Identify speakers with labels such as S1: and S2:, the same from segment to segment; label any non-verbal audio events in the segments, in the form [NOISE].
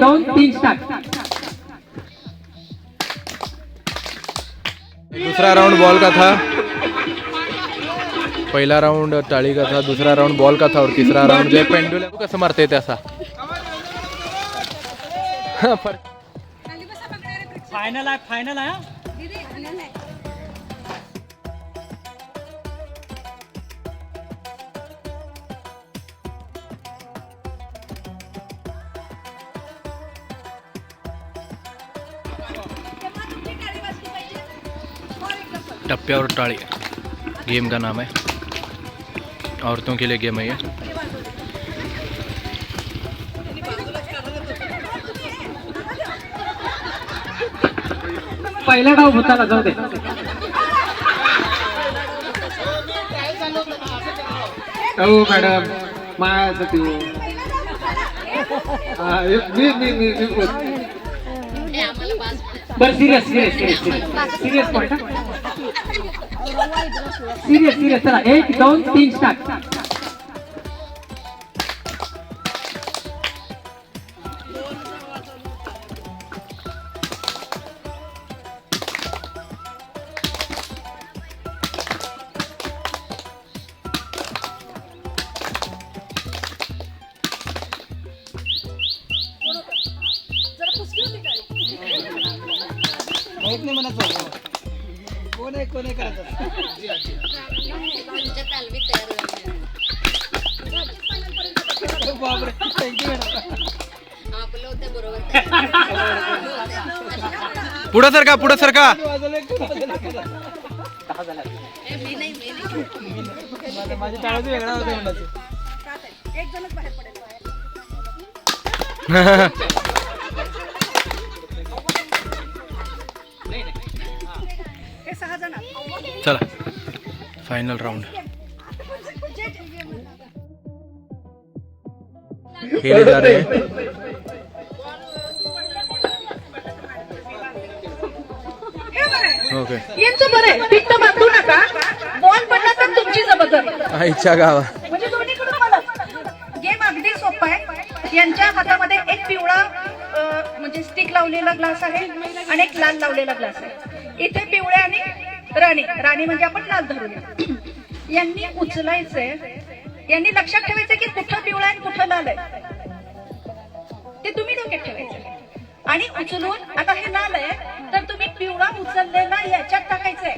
S1: दोन तीन स्टार्ट
S2: दूसरा राउंड बॉल का था पहिला राउंड टाळी का था दूसरा राउंड बॉल का था और तीसरा राउंड जो पेंडुलम कसं मारता असा. फरक
S3: फायनल आहे फायनल आहे
S2: टप्पे और टाड़ी गेम का नाम है औरतों के लिए गेम है ये.
S1: पहिला डाव होता जाऊ दे. हो मॅडम. माझं तू. हा, मी मी मी मी बोल. बरं serious serious serious serious point serious serious चला एक दोन तीन स्टार्ट
S2: पुढं सर का पुढं सर का?
S3: माझ्या टाळाचं वेगळा होतं म्हणायचं
S2: चला फाइनल राउंड खेले जा रहे हैं ओके
S4: यांचं बरं आहे. पित्त बांधू नका. बॉल पडला तर तुमची जबाबदारी.
S2: आईच्या गावा
S4: म्हणजे दोन्हीकडून मला. गेम अगदी सोपा आहे यांच्या हातामध्ये एक पिवळा अं, म्हणजे स्टिक लावलेला ग्लास आहे आणि एक लाल लावलेला ग्लास आहे. इथे पिवळे आणि राणी. राणी म्हणजे आपण लाल धरूया. यांनी उचलायचंय. यांनी लक्षात ठेवायचं की कुठं पिवळा आणि कुठं लाल आहे. तुम्ही डोक्यात ठेवायचं आणि उचलून आता हे लाल आहे तर तुम्ही पिवळा उचललेला याच्यात टाकायचंय.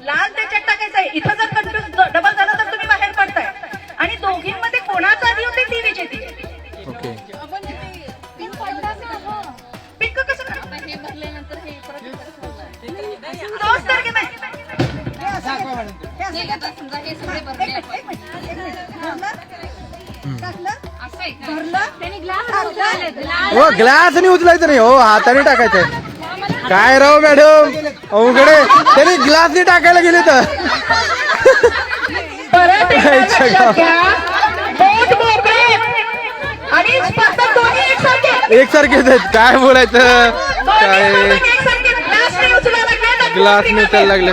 S4: लाल त्याच्यात टाकायचंय. इथं जर
S2: हो ग्लास नाही उचलायचं नाही हो हाताने टाकायचं काय राव मॅडम अवघडे त्यांनी ग्लास नाही टाकायला गेले तर. एकसारखेच आहेत. काय बोलायचं? काय?
S4: ग्लास नाही उचलायला लागले.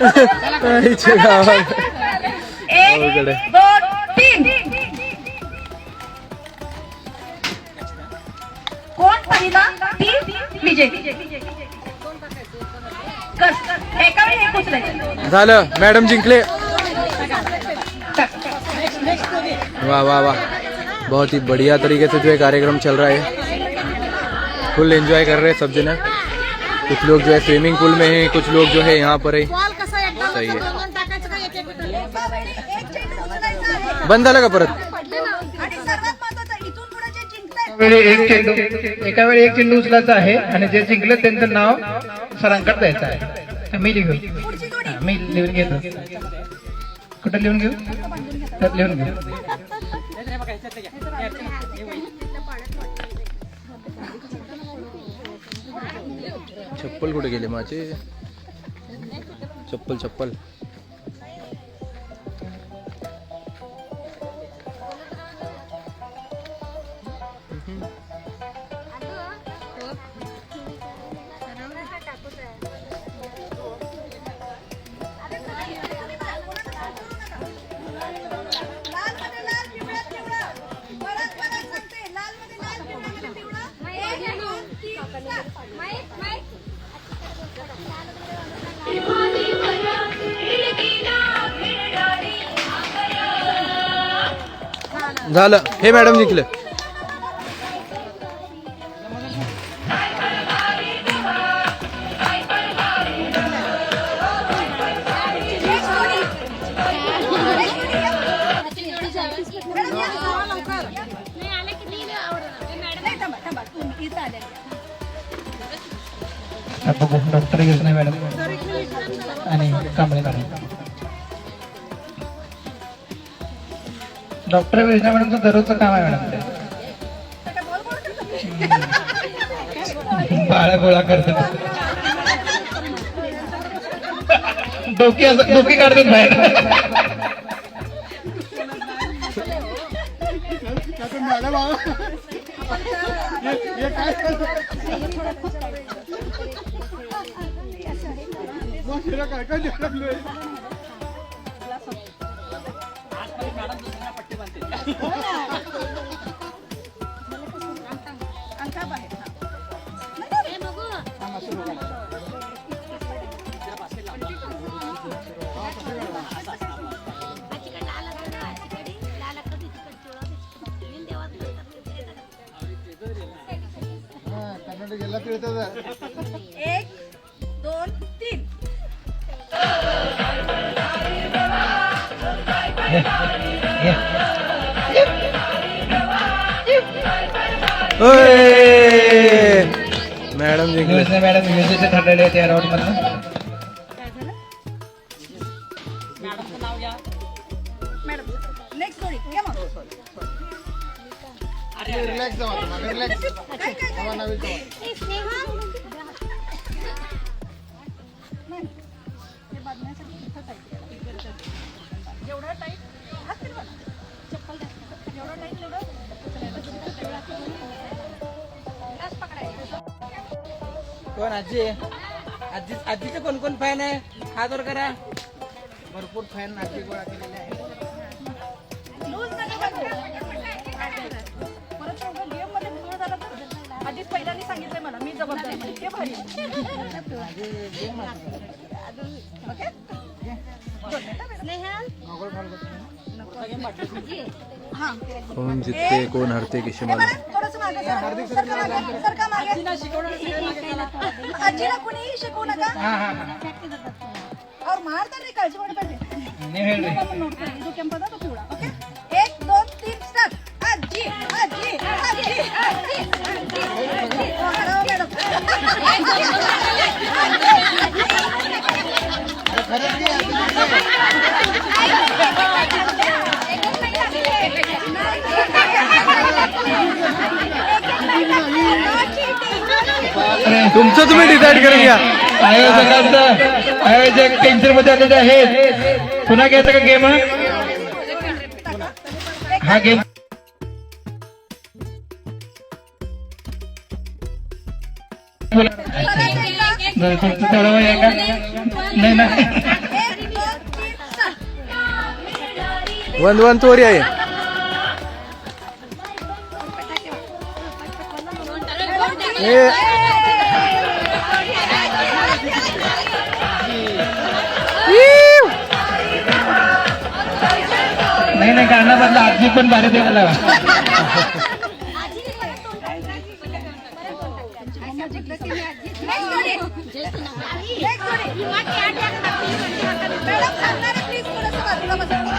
S2: आईच्या गावात मॅडम जिंकले. वाह वाह वाह. बहुत ही बढ़िया तरीके से जो है कार्यक्रम चल रहा है. फुल एंजॉय कर रहे हैं सब जने. कुछ लोग जो है स्विमिंग पूल में है, कुछ लोग जो है यहाँ पर है. सही है बंद झालं का परत?
S4: आणि सर्वात महत्वाचं इथून पुढे जे जिंकताय
S5: वेळी एक चेंडू एका वेळी एक चेंडू उचलायचा आहे आणि जे जिंकले त्यांचं नाव सरांकडे द्यायचं आहे. मी लिहू मी लिहून घेतो. कुठं लिहून घेऊ? त्यात लिहून घेऊ.
S2: चप्पल कुठे गेले माझे? चप्पल चप्पल झालं. हे मॅडम जिंकलं.
S5: बघू. डॉक्टर नाही मॅडम. आणि कांबळे मॅडम डॉक्टर वेजना मॅडमचं दररोजचं काम आहे मॅडम ते. बाळा गोळा करतात. डोकी असं डोकी काढतात बाहेर.
S4: एक दोन तीन
S2: Yeah. मॅडम जिंकले
S5: मॅडम योजनेचे ठरलेले आहेत या राऊंड मधनं
S4: मॅडम नेक्स्ट जोडी
S3: कोण आजी? आहे? आजी आजीचे कोण कोण फॅन आहे? हात वर करा. भरपूर फॅन आजी गोळा केलेले आहे
S4: तर आधीच पहिल्यांदा सांगितलंय मला मी जबाबदार नाही. ते भारी ओके हा
S2: कोण जितते कोण हरते किशी मला
S4: थोडंसं मागे. सरका. आजीला कुणीही शिकवू नका.
S5: हा हा हा.
S4: और मारता नाही काळजी वाट पाहिजे. ओके? एक दोन तीन स्टार्ट आजी आजी आजी आजी आजी आजी हो, हळू, मॅडम
S2: तुमचं तुम्ही डिसाईड करून घ्या.
S5: आयोजकांचं आयोजक टेन्शनमध्ये आलेले आहेत. पुन्हा घ्यायचा का गेम? हा गेम. तुमचं थोडं वय आहे का नाही
S4: स्टार्ट
S2: वन वन तोरी आहे.
S5: नाही नाही गाणं बदला. आजी पण भारी दे मला
S4: मॅडम सांगणार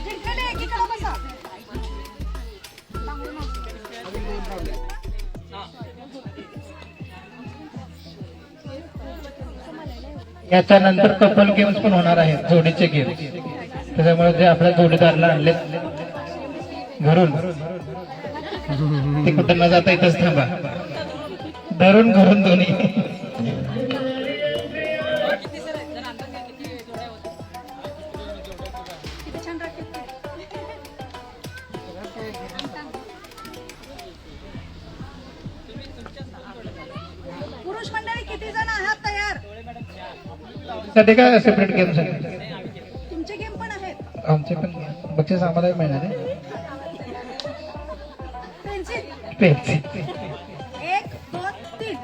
S5: याच्यानंतर कपल गेम्स पण होणार आहेत जोडीचे गेम्स. त्याच्यामुळे जे आपल्या जोडीदारला आणले घरून. ते कुठं न जाता इथंच थांबा. धरून घरून दोन्ही. सध्या काय सेपरेट
S4: तुमचे गेम पण आहेत.
S5: आमचे पण बक्षीस आम्हाला मिळणार आहे
S4: पेन्सिल.
S5: पेन्सिल.
S4: एक दोन तीन.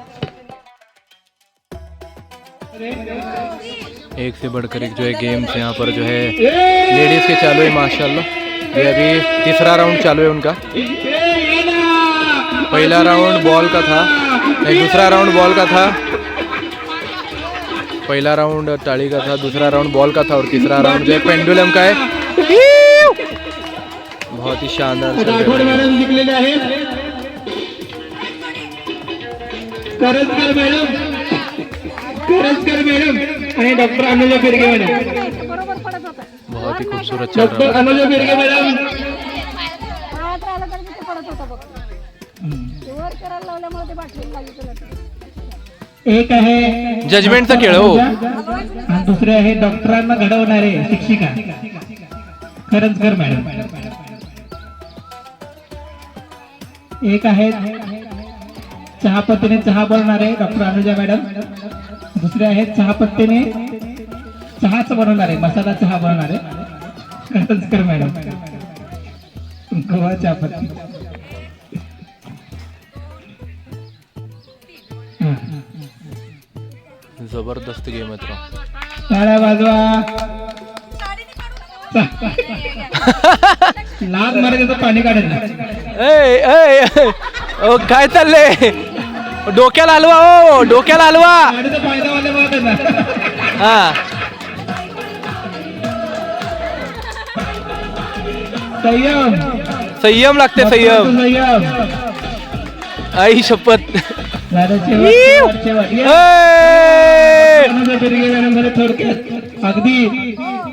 S2: एक से बढ़कर एक जो है गेम्स यहाँ पर जो है लेडीज के चालू है माशाल्लाह। ये अभी तीसरा राउंड चालू है उनका। पहला राउंड बॉल का था नहीं दूसरा राउंड बॉल का था। पहला राउंड टाली का था दूसरा राउंड बॉल का था और तीसरा राउंड जो पेंडुलम का है बहुत ही शानदार चल रहा
S5: राठोड
S2: है
S5: मॅडम जिंकलेले आहेत. करंजकर मॅडम. करंजकर मॅडम. आणि डॉक्टर अनुजा बिरगे मॅडम.
S4: बरोबर पडत होता
S2: बहुत ही खूबसूरत चल
S5: डॉक्टर
S2: रहा
S5: अनुजा बिरगे मॅडम.
S4: पायात राहिलं तर तिथे पडत होतं बघ ते वर करायला लावल्यामुळे ते बाटलीला लागली
S5: एक आहे
S2: जजमेंटचा खेळ हो.
S5: आणि दुसरे आहे डॉक्टरांना घडवणारे शिक्षिका. करंजकर मॅडम. एक आहे चहापत्तीने चहा बनवणारे डॉक्टर अनुजा मॅडम. दुसरे आहेत चहापत्तीने चहाच बनवणारे मसाला चहा बनवणारे करंजकर मॅडम. गोवा चहापत्ती हा.
S2: जबरदस्त गेम है तो.
S5: टाळ्या वाजवा. लाज मारे त्याचं पाणी
S2: ओ काय चाललंय? डोक्याला हलवा ओ डोक्याला हलवा.
S5: गाडीचा फायदा वाले बघत ना
S2: हा.
S5: संयम.
S2: संयम लागते संयम.
S5: संयम.
S2: आई शपथ.
S5: थोडक्यात. अगदी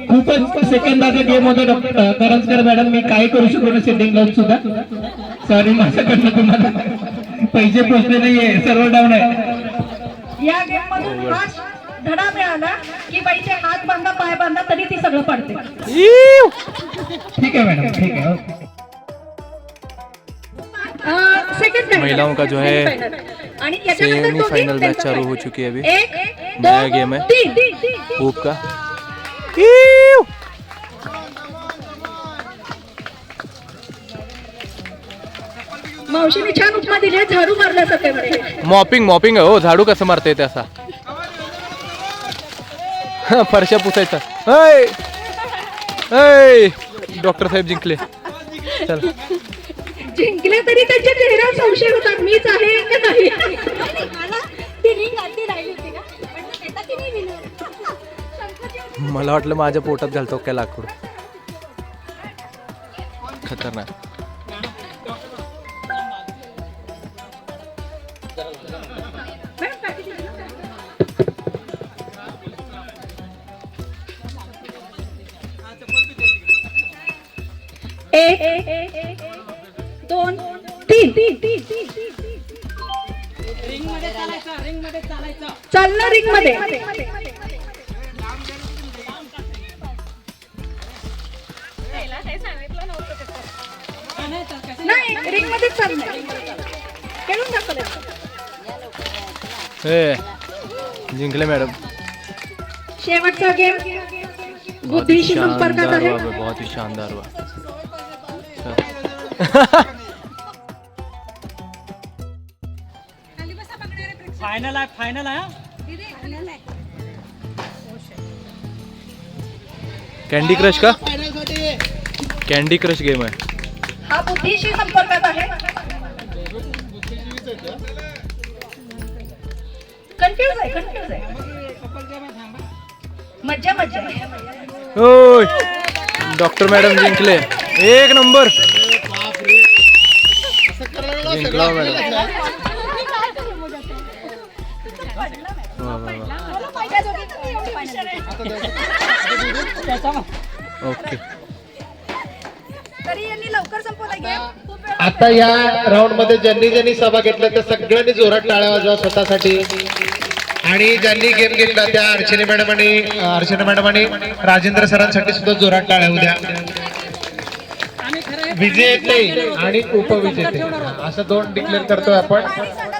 S5: खूपच सेकंदाचा गेम होता डॉक्टर करंजकर मॅडम. मी काय करू शकलो ना सेटिंग लावून सुद्धा? सॉरी माझ्याकडनं तुम्हाला पैसे पोचले नाहीये. सर्व डाऊन आहे.
S4: या गेम मधून हा धडा मिळाला की बाईचे हात बांधा पाय बांधा तरी ती सगळं पडते!
S5: ठीक आहे मॅडम. ठीक आहे.
S2: महिलाओं का जो है
S4: आणि याच्यानंतर दोघी
S2: सेमीफाइनल मैच
S4: त्यांचा
S2: चालू. हो चुकी है अभी.
S4: एक
S2: नया
S4: दोन,
S2: गेम है. होप का. इव!
S4: मावशीने छान उपमा दिली आहे, झाडू मारल्यासारखे म्हणे
S2: मॉपिंग मॉपिंग आहे हो. झाडू कसं मारता येते असा? फरशा पुसायचा. डॉक्टर साहेब जिंकले. चल.
S4: जिंकले तरी त्यांच्या चेहऱ्यावर संशय होता मीच आहे का नाही?
S2: मला वाटलं माझ्या पोटात घालतो काय लाकूड. खतरनाक.
S4: एक दोन तीन. रिंगमध्ये नाही रिंग मध्येच चालणार खेळून दाखवलं.
S2: ए जिंकले मॅडम.
S4: शेवटचा गेम.
S2: बहुत ही
S4: बुद्धीशी संपर्कात
S2: शानदार
S4: आहे.
S2: बहुत ही शानदार हुआ [LAUGHS] [LAUGHS]
S3: फायनल आहे फायनल आहे
S2: कॅन्डी क्रश का? कॅन्डी क्रश गेम आहे
S4: हा। बुद्धीशी संपर्कात आहे कन्फ्युज आहे कन्फ्युज आहे मज्जा मज्जा
S2: ओय डॉक्टर मॅडम जिंकले एक नंबर जिंकला मॅडम. ओके.
S6: आता या राऊंडमध्ये ज्यांनी ज्यांनी सभा घेतल्या त्या सगळ्यांनी जोरात टाळ्या वाजवा स्वतःसाठी. आणि ज्यांनी गेम घेतला त्या अर्चने मॅडम आणि अर्चना मॅडम आणि राजेंद्र सरांसाठी सुद्धा जोरात टाळ्या उद्या विजेते आणि उपविजेते असं दोन डिक्लेअर करतोय आपण.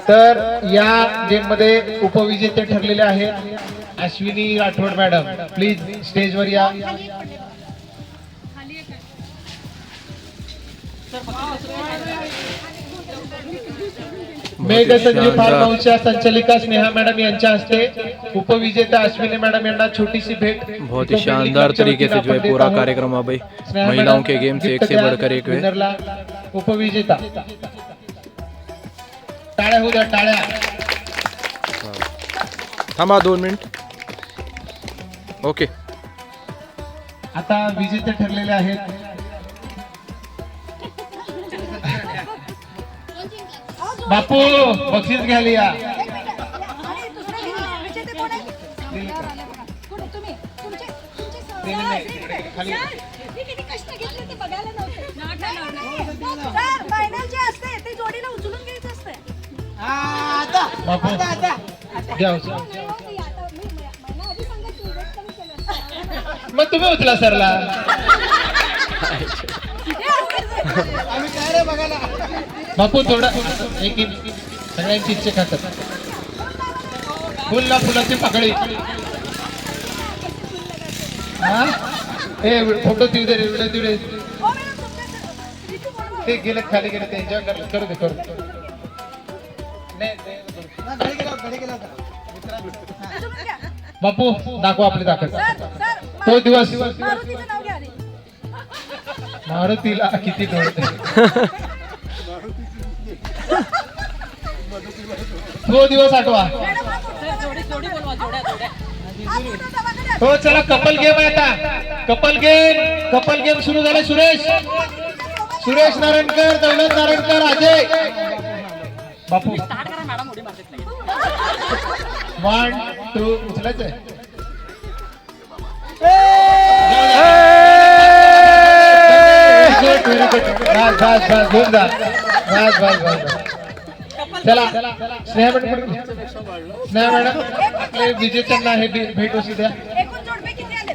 S6: तर या गेममध्ये उपविजेते ठरलेले आहेत. अश्विनी राठोड मॅडम प्लीज स्टेजवर या. खाली संजीव फार
S2: शानदार.
S6: भाऊच्या संचालिका स्नेहा मॅडम यांच्या हस्ते उपविजेता अश्विनी मॅडम यांना छोटीशी भेट.
S2: बहुत ही शानदार तरीके से जो है पूरा कार्यक्रम अब महिलाओं के गेम से एक से बढ़कर एक है
S6: उपविजेता. टाळ्या होऊ द्या टाळ्या.
S2: थांबा दोन मिनिट. ओके.
S6: आता विजेते ठरलेले आहेत
S4: घ्यायचं असते.
S3: हा, आता.
S6: बापू.
S3: आता आता.
S6: घ्या उचलून. मग तुम्ही उचला सरला. बापू थोडा एक सगळ्यांची इच्छा खातात. फुल ना फुलाची पकडी हा? ए फोटो देऊ दे रे व्हिडिओ देऊ दे. ते गेले खाली गेले ते एन्जॉय कर करू दे. करू बापू दाखवा आपली
S4: सर
S6: तो दिवस. मारुतीला किती डोळे [LAUGHS] तो दिवस आठवा
S4: हा. हा.
S6: हो चला कपल गेम आहे आता कपल गेम कपल गेम सुरू झाले सुरेश सुरेश नारायणकर दौलत नारायणकर अजय बापू वन टू उचलायचं आहे Good, very good. बस बस बस घेऊन जा बस बस बस. चला स्नेहा मॅडम स्नेहा मॅडम आपले विजेत्यांना हे भेट वस्तू द्या.
S4: एकूण जोडपे किती आले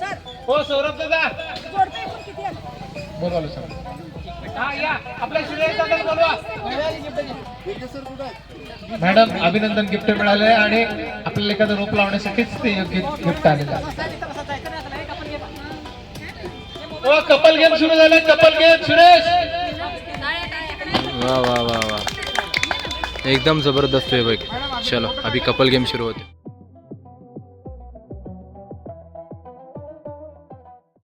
S4: सर
S6: हो सौरभ दादा.
S4: जोडपे एकूण किती आले
S6: बोलवा सर. हा मॅडम अभिनंदन गिफ्ट मिळाले आहे आणि आपल्याला एखादं रोप लावण्यासाठीच ते योग्य गिफ्ट आलेलं आहे. हो कपल गेम सुरू झाला. Couple game Suresh.
S2: वाह वाह वाह वाह एकदम ज़बरदस्त है बाइक चलो अभी कपल गेम शुरू होते.